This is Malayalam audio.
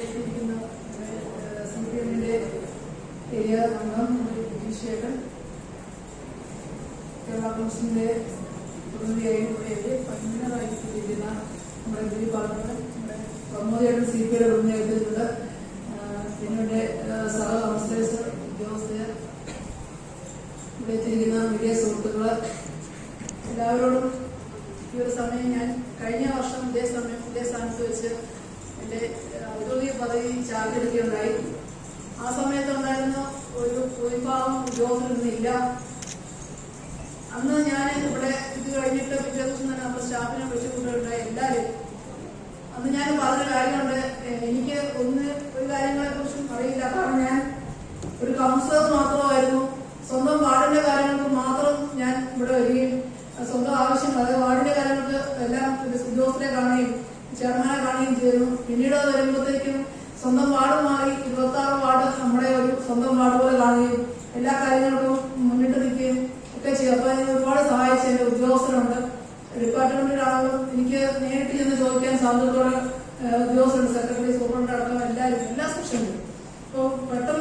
എത്തിയിരിക്കുന്ന സി പി എമ്മിന്റെ ഏരിയ അംഗം വിജീഷേട്ടൻ കേരള കോൺഗ്രസിന്റെ പ്രതിനിധിയായി ഇവിടെ കൺവീനറായിരിക്കുന്ന നമ്മുടെ ഗിരിപാഠങ്ങൾ നമ്മുടെ പ്രമോദയുടെ സി പി ഐയുടെ പ്രതിനിധിയായിട്ടുണ്ട് പിന്നെ സഹ കൗൺസിലേഴ്സ് ഉദ്യോഗസ്ഥർ ഇവിടെ എത്തിയിരിക്കുന്ന മീഡിയ സുഹൃത്തുക്കൾ എല്ലാവരോടും ഈ ഒരു സമയം ഞാൻ കഴിഞ്ഞ വർഷം ഇതേ സമയം ഇതേ സ്ഥാനത്ത് വെച്ച് എന്റെ ഔദ്യോഗിക പദവി ചാർജെടുക്കുകയുണ്ടായി ആ സമയത്തുണ്ടായിരുന്ന ഒരു ഭൂരിഭാഗം ഉദ്യോഗസ്ഥരൊന്നുമില്ല. അന്ന് ഞാൻ ഇവിടെ ഇത് കഴിഞ്ഞിട്ട് പിറ്റേ ദിവസം തന്നെ നമ്മുടെ സ്റ്റാഫിനെ വിളിച്ചുകൊണ്ടുണ്ടായി എല്ലാവരും അന്ന് ഞാൻ പറഞ്ഞ കാര്യമുണ്ട്. എനിക്ക് ഒന്ന് ഒരു കാര്യങ്ങളെ കുറിച്ചും അറിയില്ല. കാരണം ഞാൻ ഒരു കൗൺസിലർ മാത്രമായിരുന്നു മാറുകയും ചെയ്തു പിന്നീട് അത് വരുമ്പോഴത്തേക്കും സ്വന്തം വാർഡ് മാറി ഇരുപത്തി ആറ് വാർഡ് നമ്മുടെ ഒരു സ്വന്തം വാർഡ് പോലെ കാണുകയും എല്ലാ കാര്യങ്ങൾക്കും മുന്നിട്ട് നിൽക്കുകയും ഒക്കെ ചെയ്യും. അപ്പൊ അതിന് ഒരുപാട് സഹായിച്ച എന്റെ ഉദ്യോഗസ്ഥരുണ്ട്. ഡിപ്പാർട്ട്മെന്റിലാണെങ്കിലും എനിക്ക് നേരിട്ട് ചെന്ന് ചോദിക്കാൻ സാധ്യതയോടെ ഉദ്യോഗസ്ഥരുണ്ട്. സെക്രട്ടറി സൂപ്രണ്ട് അടക്കം എല്ലാവരും എല്ലാ സെക്ഷനിലും. അപ്പോൾ പെട്ടെന്ന്